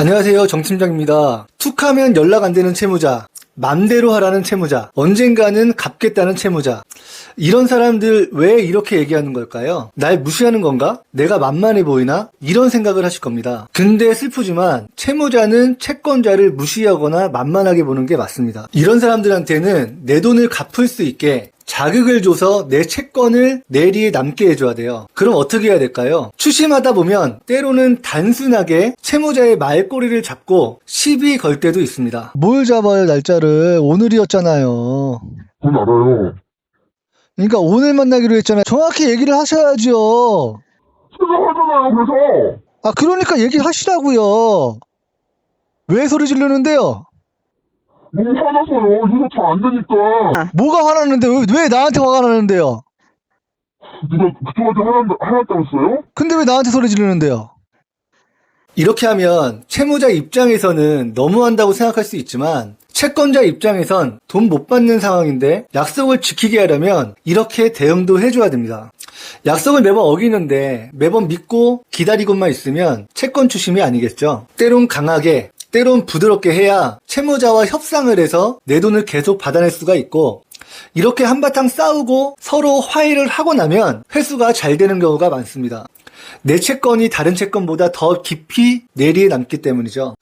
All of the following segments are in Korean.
안녕하세요. 정팀장입니다. 툭하면 연락 안 되는 채무자, 맘대로 하라는 채무자, 언젠가는 갚겠다는 채무자. 이런 사람들 왜 이렇게 얘기하는 걸까요? 날 무시하는 건가? 내가 만만해 보이나? 이런 생각을 하실 겁니다. 근데 슬프지만 채무자는 채권자를 무시하거나 만만하게 보는 게 맞습니다. 이런 사람들한테는 내 돈을 갚을 수 있게 자극을 줘서 내 채권을 내리에 남게 해줘야 돼요. 그럼 어떻게 해야 될까요? 추심하다 보면 때로는 단순하게 채무자의 말꼬리를 잡고 시비 걸 때도 있습니다. 뭘 잡아요, 날짜를? 오늘이었잖아요. 그건 알아요. 그러니까 오늘 만나기로 했잖아요. 정확히 얘기를 하셔야죠. 생각하잖아요, 그래서. 아, 그러니까 얘기하시라고요. 왜 소리 지르는데요? 너무 화나서요. 이거 잘안 되니까. 뭐가 화났는데 왜, 왜 나한테 화가 나는데요? 누가 그쪽한테 화났, 화났다고 했어요? 근데 왜 나한테 소리 지르는데요? 이렇게 하면 채무자 입장에서는 너무한다고 생각할 수 있지만 채권자 입장에선 돈 못 받는 상황인데 약속을 지키게 하려면 이렇게 대응도 해줘야 됩니다. 약속을 매번 어기는데 매번 믿고 기다리고만 있으면 채권 추심이 아니겠죠. 때론 강하게 때론 부드럽게 해야 채무자와 협상을 해서 내 돈을 계속 받아낼 수가 있고 이렇게 한바탕 싸우고 서로 화해를 하고 나면 회수가 잘 되는 경우가 많습니다. 내 채권이 다른 채권보다 더 깊이 내리에 남기 때문이죠.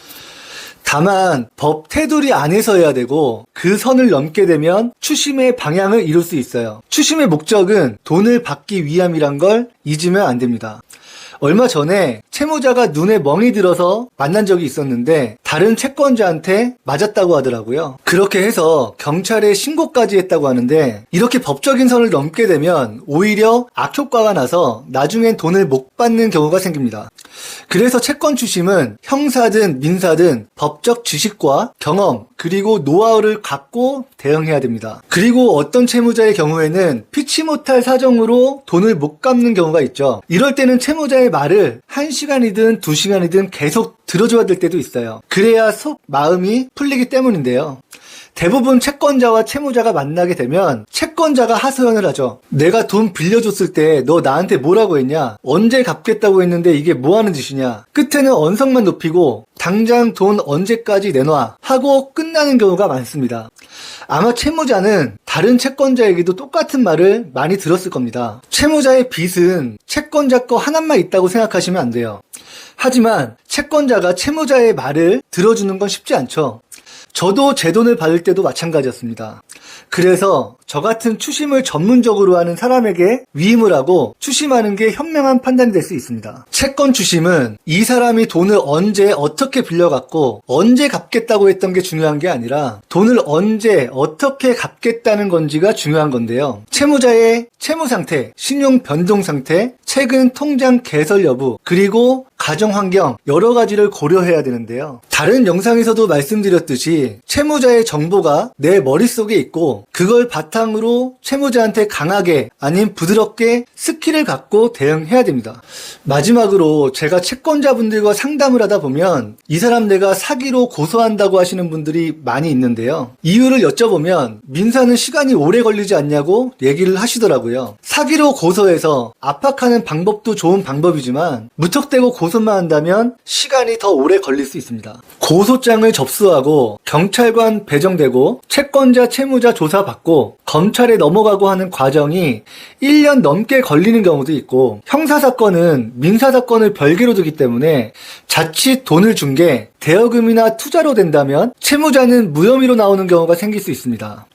다만 법 테두리 안에서 해야 되고 그 선을 넘게 되면 추심의 방향을 이룰 수 있어요. 추심의 목적은 돈을 받기 위함이란 걸 잊으면 안 됩니다. 얼마 전에 채무자가 눈에 멍이 들어서 만난 적이 있었는데 다른 채권자한테 맞았다고 하더라고요. 그렇게 해서 경찰에 신고까지 했다고 하는데 이렇게 법적인 선을 넘게 되면 오히려 악효과가 나서 나중엔 돈을 못 받는 경우가 생깁니다. 그래서 채권 추심은 형사든 민사든 법적 지식과 경험 그리고 노하우를 갖고 대응해야 됩니다. 그리고 어떤 채무자의 경우에는 피치 못할 사정으로 돈을 못 갚는 경우가 있죠. 이럴 때는 채무자의 말을 1시간이든 2시간이든 계속 들어줘야 될 때도 있어요. 그래야 속 마음이 풀리기 때문인데요. 대부분 채권자와 채무자가 만나게 되면 채권자가 하소연을 하죠. 내가 돈 빌려줬을 때 너 나한테 뭐라고 했냐? 언제 갚겠다고 했는데 이게 뭐 하는 짓이냐? 끝에는 언성만 높이고 당장 돈 언제까지 내놔 하고 끝나는 경우가 많습니다. 아마 채무자는 다른 채권자에게도 똑같은 말을 많이 들었을 겁니다. 채무자의 빚은 채권자 거 하나만 있다고 생각하시면 안 돼요. 하지만 채권자가 채무자의 말을 들어주는 건 쉽지 않죠. 저도 제 돈을 받을 때도 마찬가지였습니다. 그래서 저 같은 추심을 전문적으로 하는 사람에게 위임을 하고 추심하는 게 현명한 판단이 될 수 있습니다. 채권 추심은 이 사람이 돈을 언제 어떻게 빌려갔고 언제 갚겠다고 했던 게 중요한 게 아니라 돈을 언제 어떻게 갚겠다는 건지가 중요한 건데요. 채무자의 채무 상태, 신용 변동 상태, 최근 통장 개설 여부, 그리고 가정 환경 여러 가지를 고려해야 되는데요. 다른 영상에서도 말씀드렸듯이 채무자의 정보가 내 머릿속에 그걸 바탕으로 채무자한테 강하게 아닌 부드럽게 스킬을 갖고 대응해야 됩니다. 마지막으로 제가 채권자분들과 상담을 하다 보면 이 사람 내가 사기로 고소한다고 하시는 분들이 많이 있는데요. 이유를 여쭤보면 민사는 시간이 오래 걸리지 않냐고 얘기를 하시더라고요. 사기로 고소해서 압박하는 방법도 좋은 방법이지만 무턱대고 고소만 한다면 시간이 더 오래 걸릴 수 있습니다. 고소장을 접수하고 경찰관 배정되고 채권자 채무자 조사받고 검찰에 넘어가고 하는 과정이 1년 넘게 걸리는 경우도 있고 형사사건은 민사사건을 별개로 두기 때문에 자칫 돈을 준 게 대여금이나 투자로 된다면 채무자는 무혐의로 나오는 경우가 생길 수 있습니다.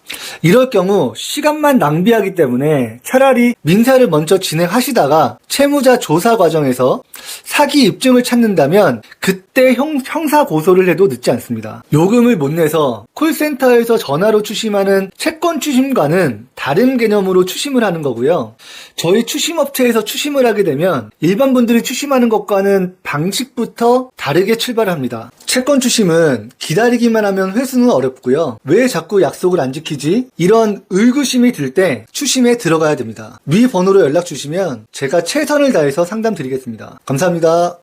이럴 경우 시간만 낭비하기 때문에 차라리 민사를 먼저 진행하시다가 채무자 조사 과정에서 사기 입증을 찾는다면 그때 형, 형사 고소를 해도 늦지 않습니다. 요금을 못 내서 콜센터에서 전화로 추심하는 채권 추심과는 다른 개념으로 추심을 하는 거고요. 저희 추심업체에서 추심을 하게 되면 일반 분들이 추심하는 것과는 방식부터 다르게 출발합니다. 채권 추심은 기다리기만 하면 회수는 어렵고요. 왜 자꾸 약속을 안 지키지? 이런 의구심이 들 때 추심에 들어가야 됩니다. 위 번호로 연락 주시면 제가 최선을 다해서 상담 드리겠습니다. 감사합니다.